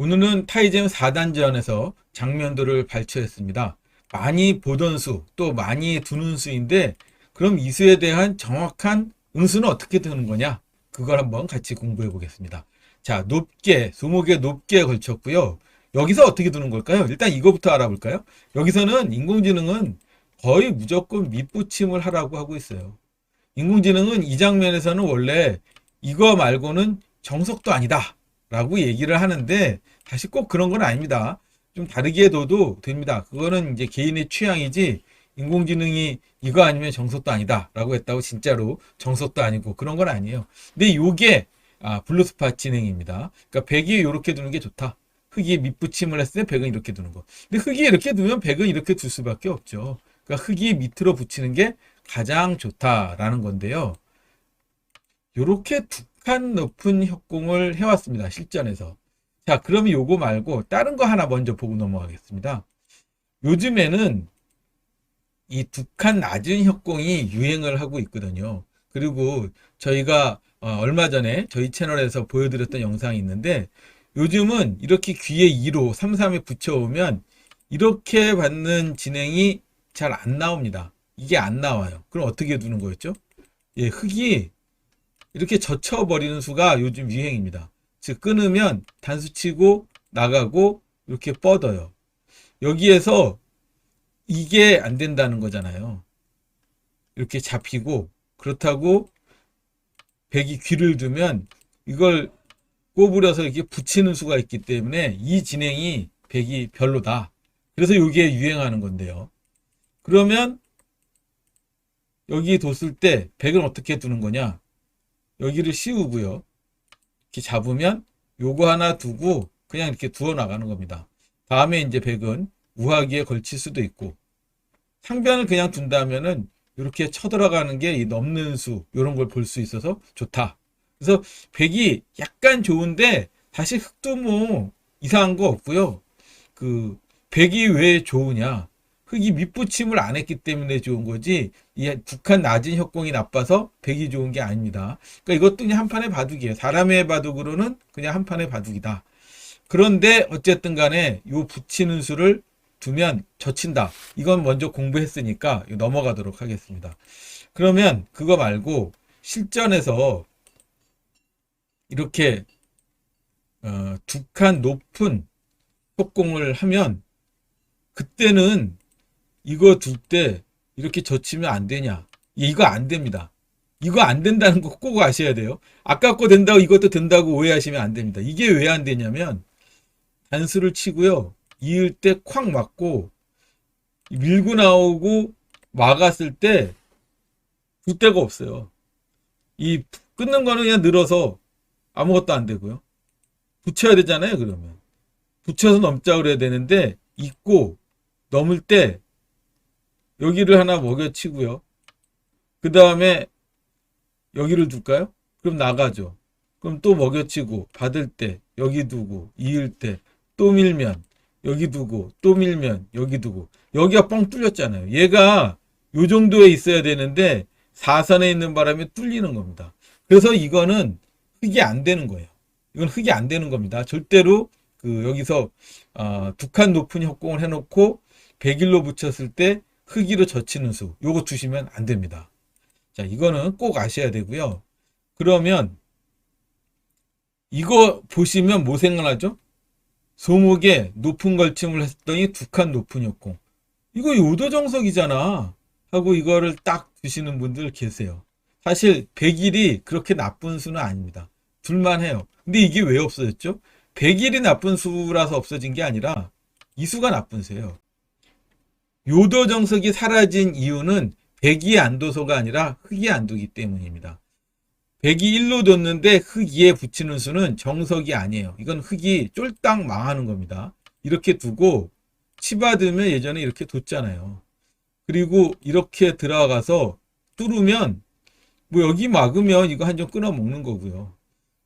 오늘은 타이젠 4단전에서 장면들을 발췌했습니다. 많이 보던 수, 또 많이 두는 수인데, 그럼 이 수에 대한 정확한 응수는 어떻게 드는 거냐? 그걸 한번 같이 공부해 보겠습니다. 자, 높게, 수목에 높게 걸쳤고요. 여기서 어떻게 두는 걸까요? 일단 이거부터 알아볼까요? 여기서는 인공지능은 거의 무조건 밑붙임을 하라고 하고 있어요. 인공지능은 이 장면에서는 원래 이거 말고는 정석도 아니다. 라고 얘기를 하는데 사실 꼭 그런 건 아닙니다. 좀 다르게 둬도 됩니다. 그거는 이제 개인의 취향이지 인공지능이 이거 아니면 정석도 아니다 라고 했다고 진짜로 정석도 아니고 그런 건 아니에요. 근데 요게 아, 블루스파 진행입니다. 그러니까 백이 이렇게 두는 게 좋다. 흙이 밑붙임을 했을 때 백은 이렇게 두는 거. 근데 흙이 이렇게 두면 백은 이렇게 둘 수밖에 없죠. 그러니까 흙이 밑으로 붙이는 게 가장 좋다라는 건데요. 요렇게 두 칸 높은 협공을 해왔습니다. 실전에서. 자, 그러면 요거 말고 다른 거 하나 먼저 보고 넘어가겠습니다. 요즘에는 이 두 칸 낮은 협공이 유행을 하고 있거든요. 그리고 저희가 어, 얼마 전에 저희 채널에서 보여드렸던 영상이 있는데 요즘은 이렇게 귀에 2로 3, 3에 붙여오면 이렇게 받는 진행이 잘 안 나옵니다. 이게 안 나와요. 그럼 어떻게 두는 거였죠? 예, 흙이 이렇게 젖혀버리는 수가 요즘 유행입니다. 즉, 끊으면 단수 치고 나가고 이렇게 뻗어요. 여기에서 이게 안 된다는 거잖아요. 이렇게 잡히고, 그렇다고 백이 귀를 두면 이걸 꼬부려서 이렇게 붙이는 수가 있기 때문에 이 진행이 백이 별로다. 그래서 이게 유행하는 건데요. 그러면 여기 뒀을 때 백은 어떻게 두는 거냐? 여기를 씌우고요. 이렇게 잡으면 요거 하나 두고 그냥 이렇게 두어 나가는 겁니다. 다음에 이제 백은 우하기에 걸칠 수도 있고 상변을 그냥 둔다면은 이렇게 쳐들어가는 게 이 넘는 수 이런 걸 볼 수 있어서 좋다. 그래서 백이 약간 좋은데 사실 흙도 뭐 이상한 거 없고요. 그 백이 왜 좋으냐? 흙이 밑붙임을 안 했기 때문에 좋은 거지 이 북한 낮은 협공이 나빠서 백이 좋은 게 아닙니다. 그러니까 이것도 그냥 한 판의 바둑이에요. 사람의 바둑으로는 그냥 한 판의 바둑이다. 그런데 어쨌든 간에 요 붙이는 수를 두면 젖힌다. 이건 먼저 공부했으니까 넘어가도록 하겠습니다. 그러면 그거 말고 실전에서 이렇게 어, 두 칸 높은 협공을 하면 그때는 이거 둘 때 이렇게 젖히면 안 되냐? 이거 안 됩니다. 이거 안 된다는 거 꼭 아셔야 돼요. 아까 거 된다고 이것도 된다고 오해하시면 안 됩니다. 이게 왜 안 되냐면 단수를 치고요. 이을 때 콱 맞고 밀고 나오고 막았을 때 굿대가 없어요. 이 끊는 거는 그냥 늘어서 아무것도 안 되고요. 붙여야 되잖아요, 그러면. 붙여서 넘자 그래야 되는데 있고 넘을 때 여기를 하나 먹여치고요. 그 다음에 여기를 둘까요? 그럼 나가죠. 그럼 또 먹여치고 받을 때 여기 두고 이을 때 또 밀면 여기 두고 또 밀면 여기 두고 여기가 뻥 뚫렸잖아요. 얘가 요 정도에 있어야 되는데 사선에 있는 바람에 뚫리는 겁니다. 그래서 이거는 흙이 안 되는 거예요. 이건 흙이 안 되는 겁니다. 절대로 그 여기서 어, 두칸 높은 협공을 해놓고 100일로 붙였을 때 흙이로 젖히는 수 요거 두시면 안 됩니다. 자 이거는 꼭 아셔야 되고요. 그러면 이거 보시면 뭐 생각나죠? 소목에 높은 걸침을 했더니 두 칸 높은 협공. 이거 요도정석이잖아. 하고 이거를 딱 두시는 분들 계세요. 사실 100일이 그렇게 나쁜 수는 아닙니다. 둘만 해요. 근데 이게 왜 없어졌죠? 100일이 나쁜 수라서 없어진 게 아니라 이 수가 나쁜 수예요. 요도 정석이 사라진 이유는 100이 안도소가 아니라 흙이 안도기 때문입니다. 100이 1로 뒀는데 흙 2에 붙이는 수는 정석이 아니에요. 이건 흙이 쫄딱 망하는 겁니다. 이렇게 두고 치받으면 예전에 이렇게 뒀잖아요. 그리고 이렇게 들어가서 뚫으면 뭐 여기 막으면 이거 한 점 끊어 먹는 거고요.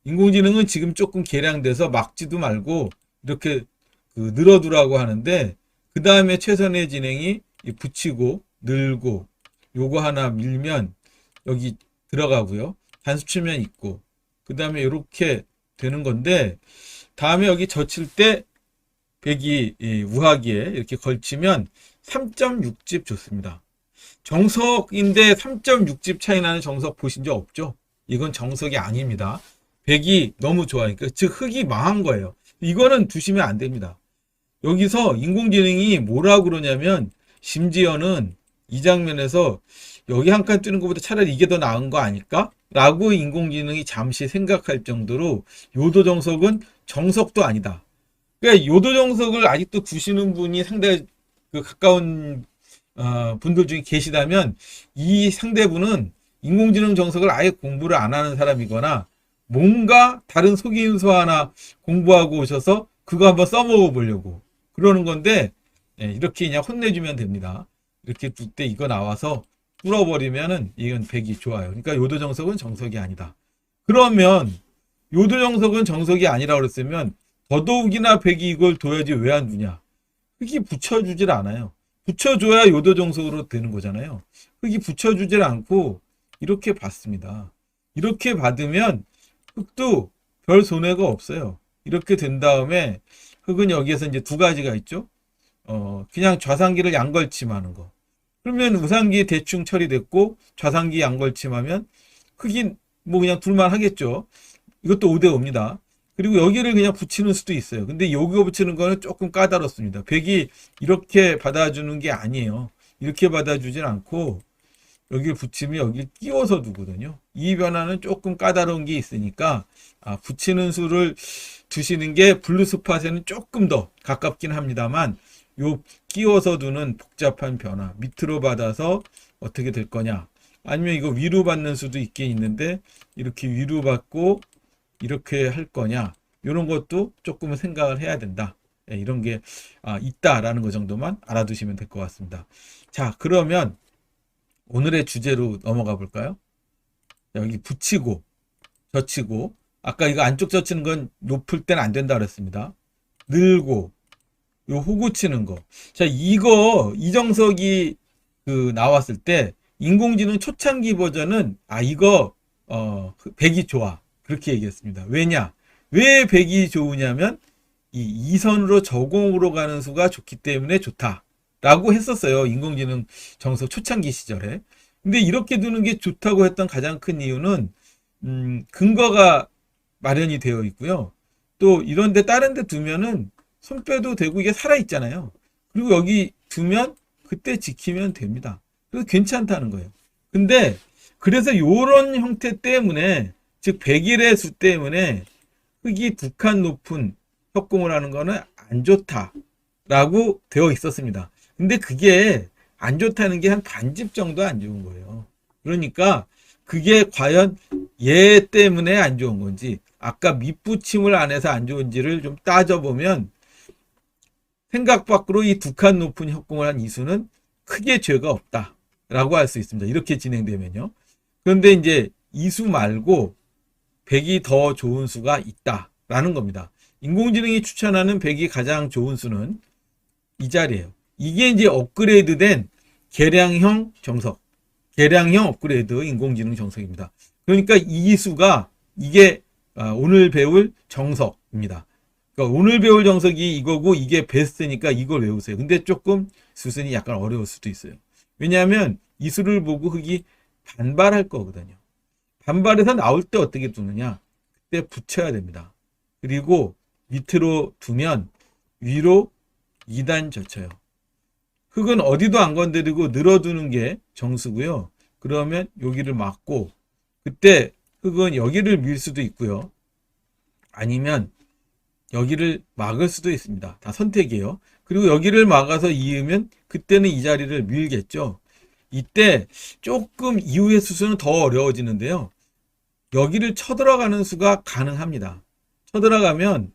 인공지능은 지금 조금 개량돼서 막지도 말고 이렇게 그 늘어두라고 하는데 그 다음에 최선의 진행이 이 붙이고 늘고 요거 하나 밀면 여기 들어가고요. 단수 치면 있고 그 다음에 이렇게 되는 건데 다음에 여기 젖힐 때이 우하기에 이렇게 걸치면 3.6집 좋습니다. 정석인데 3.6집 차이 나는 정석 보신 적 없죠? 이건 정석이 아닙니다. 백이 너무 좋아하니까 즉 흙이 망한 거예요. 이거는 두시면 안 됩니다. 여기서 인공지능이 뭐라고 그러냐면 심지어는 이 장면에서 여기 한 칸 뜨는 것보다 차라리 이게 더 나은 거 아닐까? 라고 인공지능이 잠시 생각할 정도로 요도 정석은 정석도 아니다. 그러니까 요도 정석을 아직도 두시는 분이 상당히 그 가까운 어, 분들 중에 계시다면 이 상대분은 인공지능 정석을 아예 공부를 안 하는 사람이거나 뭔가 다른 속임수 하나 공부하고 오셔서 그거 한번 써먹어 보려고 그러는 건데 예, 이렇게 그냥 혼내주면 됩니다. 이렇게 둘때 이거 나와서 뚫어버리면은 이건 백이 좋아요. 그러니까 요도 정석은 정석이 아니다. 그러면 요도 정석은 정석이 아니라 그랬으면 더더욱이나 백이 이걸 둬야지 왜 안 두냐? 흙이 붙여주질 않아요. 붙여줘야 요도 정석으로 되는 거잖아요. 흙이 붙여주질 않고 이렇게 받습니다. 이렇게 받으면 흙도 별 손해가 없어요. 이렇게 된 다음에 흙은 여기에서 이제 두 가지가 있죠. 어, 그냥 좌상기를 양걸침하는 거. 그러면 우상기 대충 처리됐고 좌상기 양걸침하면 흙이 뭐 그냥 둘만 하겠죠. 이것도 5대 5입니다. 그리고 여기를 그냥 붙이는 수도 있어요. 근데 여기 붙이는 거는 조금 까다롭습니다. 백이 이렇게 받아주는 게 아니에요. 이렇게 받아주진 않고 여기를 붙이면 여기 끼워서 두거든요. 이 변화는 조금 까다로운 게 있으니까 아, 붙이는 수를 두시는 게 블루스팟에는 조금 더 가깝긴 합니다만 요 끼워서 두는 복잡한 변화 밑으로 받아서 어떻게 될 거냐 아니면 이거 위로 받는 수도 있긴 있는데 이렇게 위로 받고 이렇게 할 거냐 이런 것도 조금은 생각을 해야 된다 예, 이런 게 아, 있다라는 것 정도만 알아두시면 될 것 같습니다 자 그러면 오늘의 주제로 넘어가 볼까요 여기 붙이고 젖히고 아까 이거 안쪽 젖히는 건 높을 때는 안 된다 그랬습니다 늘고 요 호구 치는 거. 자, 이거 이정석이 그 나왔을 때 인공지능 초창기 버전은 아 이거 어 백이 좋아. 그렇게 얘기했습니다. 왜냐? 왜 백이 좋으냐면 이 이선으로 저공으로 가는 수가 좋기 때문에 좋다. 라고 했었어요. 인공지능 정석 초창기 시절에. 근데 이렇게 두는 게 좋다고 했던 가장 큰 이유는 음 근거가 마련이 되어 있고요. 또 이런데 다른 데 두면은 손 빼도 되고 이게 살아있잖아요. 그리고 여기 두면 그때 지키면 됩니다. 그래서 괜찮다는 거예요. 근데 그래서 요런 형태 때문에 즉 100일의 수 때문에 흙이 두 칸 높은 협공을 하는 거는 안 좋다라고 되어 있었습니다. 근데 그게 안 좋다는 게 한 반집 정도 안 좋은 거예요. 그러니까 그게 과연 얘 때문에 안 좋은 건지 아까 밑붙임을 안 해서 안 좋은지를 좀 따져보면 생각 밖으로 이 두 칸 높은 협공을 한 이수는 크게 죄가 없다 라고 할 수 있습니다. 이렇게 진행되면요. 그런데 이제 이수 말고 100이 더 좋은 수가 있다 라는 겁니다. 인공지능이 추천하는 100이 가장 좋은 수는 이 자리예요. 이게 이제 업그레이드된 계량형 정석, 계량형 업그레이드 인공지능 정석입니다. 그러니까 이 수가 이게 아, 오늘 배울 정석입니다. 그러니까 오늘 배울 정석이 이거고 이게 베스트니까 이걸 외우세요. 근데 조금 수순이 약간 어려울 수도 있어요. 왜냐하면 이 수를 보고 흙이 반발할 거거든요. 반발해서 나올 때 어떻게 두느냐? 그때 붙여야 됩니다. 그리고 밑으로 두면 위로 2단 젖혀요. 흙은 어디도 안 건드리고 늘어두는 게 정수고요. 그러면 여기를 막고 그때 흙은 여기를 밀 수도 있고요. 아니면 여기를 막을 수도 있습니다. 다 선택이에요. 그리고 여기를 막아서 이으면 그때는 이 자리를 밀겠죠. 이때 조금 이후의 수순은 더 어려워지는데요. 여기를 쳐들어가는 수가 가능합니다. 쳐들어가면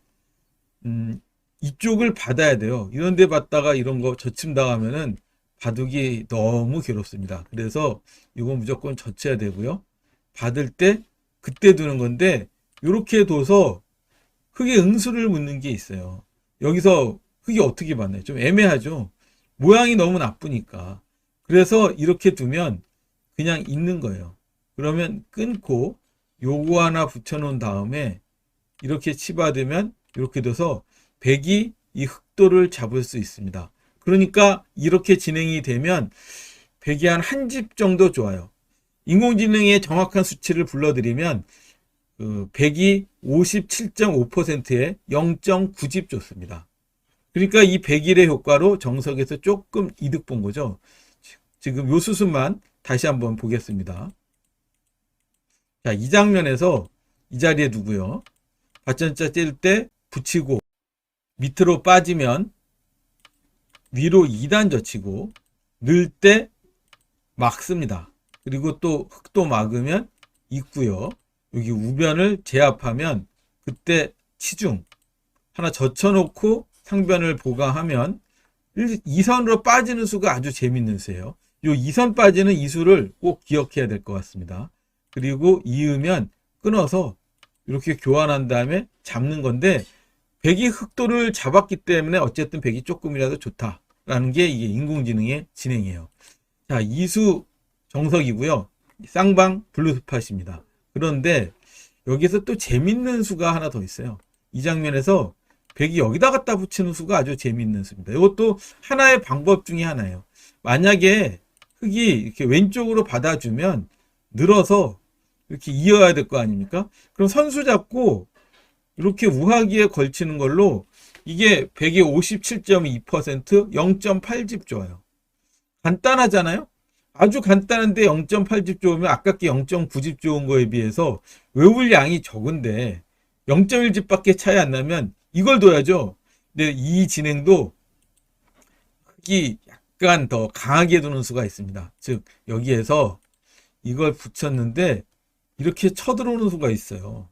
음, 이쪽을 받아야 돼요. 이런 데 받다가 이런 거 젖힘당하면은 바둑이 너무 괴롭습니다. 그래서 이거 무조건 젖혀야 되고요. 받을 때 그때 두는 건데 이렇게 둬서 흙에 응수를 묻는 게 있어요. 여기서 흙이 어떻게 받나요? 좀 애매하죠. 모양이 너무 나쁘니까. 그래서 이렇게 두면 그냥 있는 거예요. 그러면 끊고 요거 하나 붙여놓은 다음에 이렇게 치받으면 이렇게 돼서 백이 이 흑도를 잡을 수 있습니다. 그러니까 이렇게 진행이 되면 백이 한 한 집 정도 좋아요. 인공지능의 정확한 수치를 불러드리면 그 백이 57.5%에 0.9집 좋습니다. 그러니까 이 100일의 효과로 정석에서 조금 이득 본 거죠. 지금 요 수순만 다시 한번 보겠습니다. 자, 이 장면에서 이 자리에 두고요. 받전자 찔 때 붙이고 밑으로 빠지면 위로 2단 젖히고 늘 때 막습니다. 그리고 또 흑도 막으면 있고요. 여기 우변을 제압하면 그때 치중 하나 젖혀놓고 상변을 보강하면 2선으로 빠지는 수가 아주 재밌는 수예요. 요 2선 빠지는 이 수를 꼭 기억해야 될 것 같습니다. 그리고 이으면 끊어서 이렇게 교환한 다음에 잡는 건데 백이 흑도를 잡았기 때문에 어쨌든 백이 조금이라도 좋다라는 게 이게 인공지능의 진행이에요. 자, 이수 정석이고요. 쌍방 블루스팟입니다. 그런데 여기서 또 재밌는 수가 하나 더 있어요. 이 장면에서 백이 여기다 갖다 붙이는 수가 아주 재밌는 수입니다. 이것도 하나의 방법 중에 하나예요. 만약에 흙이 이렇게 왼쪽으로 받아주면 늘어서 이렇게 이어야 될 거 아닙니까? 그럼 선수 잡고 이렇게 우하기에 걸치는 걸로 이게 100에 57.2% 0.8집 좋아요. 간단하잖아요? 아주 간단한데 0.8집 좋으면 아깝게 0.9집 좋은 거에 비해서 외울 양이 적은데 0.1집밖에 차이 안 나면 이걸 둬야죠. 근데 이 진행도 흙이 약간 더 강하게 두는 수가 있습니다. 즉 여기에서 이걸 붙였는데 이렇게 쳐들어오는 수가 있어요.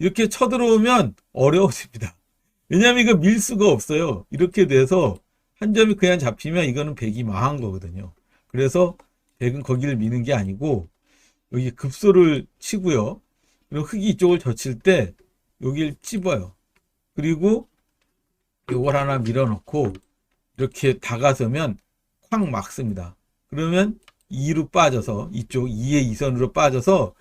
이렇게 쳐들어오면 어려워집니다. 왜냐하면 이거 밀 수가 없어요. 이렇게 돼서 한 점이 그냥 잡히면 이거는 백이 망한 거거든요. 그래서 백은 거기를 미는 게 아니고 여기 급소를 치고요. 그리고 흙이 이쪽을 젖힐 때 여기를 찝어요. 그리고 이걸 하나 밀어넣고 이렇게 다가서면 콱 막습니다. 그러면 2로 빠져서 이쪽 2의 2선으로 빠져서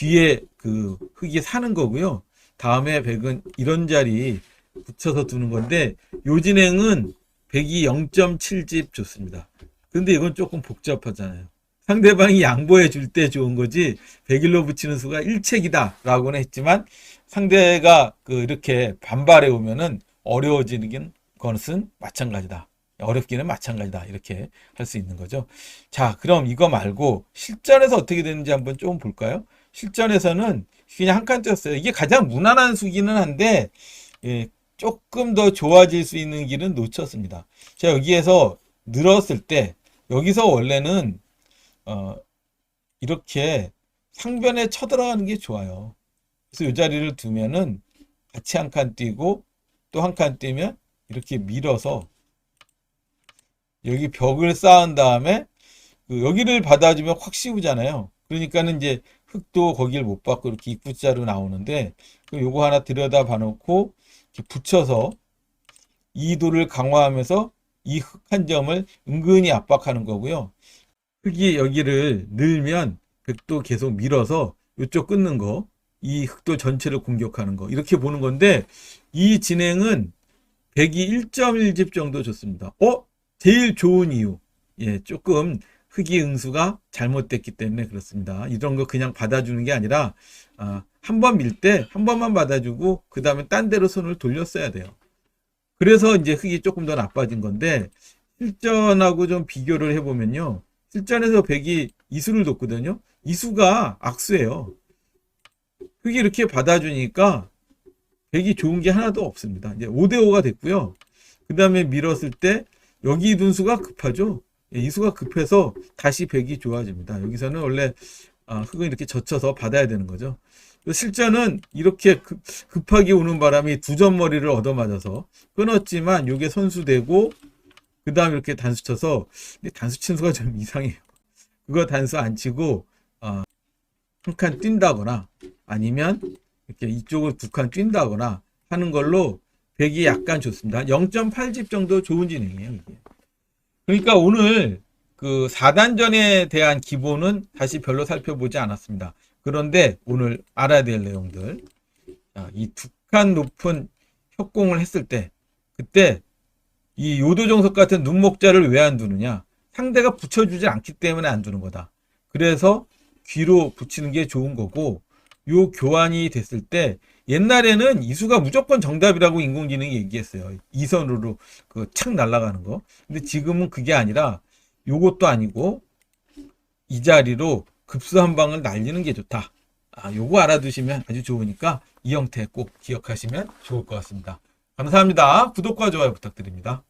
뒤에 그 흙이 사는 거고요. 다음에 백은 이런 자리 붙여서 두는 건데 요 진행은 백이 0.7집 좋습니다. 근데 이건 조금 복잡하잖아요. 상대방이 양보해 줄 때 좋은 거지 100일로 붙이는 수가 1책이다 라고는 했지만 상대가 그 이렇게 반발해 오면은 어려워지는 것은 마찬가지다. 어렵기는 마찬가지다. 이렇게 할 수 있는 거죠. 자, 그럼 이거 말고 실전에서 어떻게 되는지 한번 좀 볼까요? 실전에서는 그냥 한칸 떴어요. 이게 가장 무난한 수기는 한데 예, 조금 더 좋아질 수 있는 길은 놓쳤습니다. 자, 여기에서 늘었을 때 여기서 원래는 어, 이렇게 상변에 쳐들어가는 게 좋아요. 그래서 이 자리를 두면은 같이 한 칸 뛰고 또 한 칸 뛰면 이렇게 밀어서 여기 벽을 쌓은 다음에 그 여기를 받아주면 확 씌우잖아요. 그러니까는 이제 흙도 거기를 못 받고 이렇게 입구자로 나오는데 그럼 요거 하나 들여다 봐놓고 붙여서 이도를 강화하면서 이 흙 한 점을 은근히 압박하는 거고요. 흙이 여기를 늘면 흙도 계속 밀어서 이쪽 끊는 거, 이 흙도 전체를 공격하는 거 이렇게 보는 건데 이 진행은 100이 1.1집 정도 좋습니다. 어? 제일 좋은 이유. 예, 조금 흙이 응수가 잘못됐기 때문에 그렇습니다. 이런 거 그냥 받아주는 게 아니라 아, 한번 밀 때 한 번만 받아주고 그 다음에 딴 데로 손을 돌렸어야 돼요. 그래서 이제 흙이 조금 더 나빠진 건데 실전하고 좀 비교를 해보면요. 실전에서 백이 이수를 뒀거든요. 이수가 악수예요. 흙이 이렇게 받아주니까 백이 좋은 게 하나도 없습니다. 이제 5대5가 됐고요. 그 다음에 밀었을 때 여기 둔수가 급하죠. 예, 이수가 급해서 다시 백이 좋아집니다. 여기서는 원래 아, 흙은 이렇게 젖혀서 받아야 되는 거죠. 실전은 이렇게 급, 급하게 오는 바람이 두 점 머리를 얻어맞아서 끊었지만 이게 선수되고 그 다음 이렇게 단수 쳐서 단수 친 수가 좀 이상해요. 그거 단수 안 치고 어, 한칸 뛴다거나 아니면 이렇게 이쪽을 두 칸 뛴다거나 하는 걸로 백이 약간 좋습니다. 0.8집 정도 좋은 진행이에요. 이게. 그러니까 오늘 그 4단전에 대한 기본은 다시 별로 살펴보지 않았습니다. 그런데 오늘 알아야 될 내용들. 이 두 칸 높은 협공을 했을 때 그때 이 요도정석 같은 눈목자를 왜 안 두느냐? 상대가 붙여주지 않기 때문에 안 두는 거다. 그래서 귀로 붙이는 게 좋은 거고 요 교환이 됐을 때 옛날에는 이수가 무조건 정답이라고 인공지능이 얘기했어요. 이선으로 그 착 날아가는 거. 근데 지금은 그게 아니라 요것도 아니고 이 자리로 급수 한 방을 날리는 게 좋다. 아, 요거 알아두시면 아주 좋으니까 이 형태 꼭 기억하시면 좋을 것 같습니다. 감사합니다. 구독과 좋아요 부탁드립니다.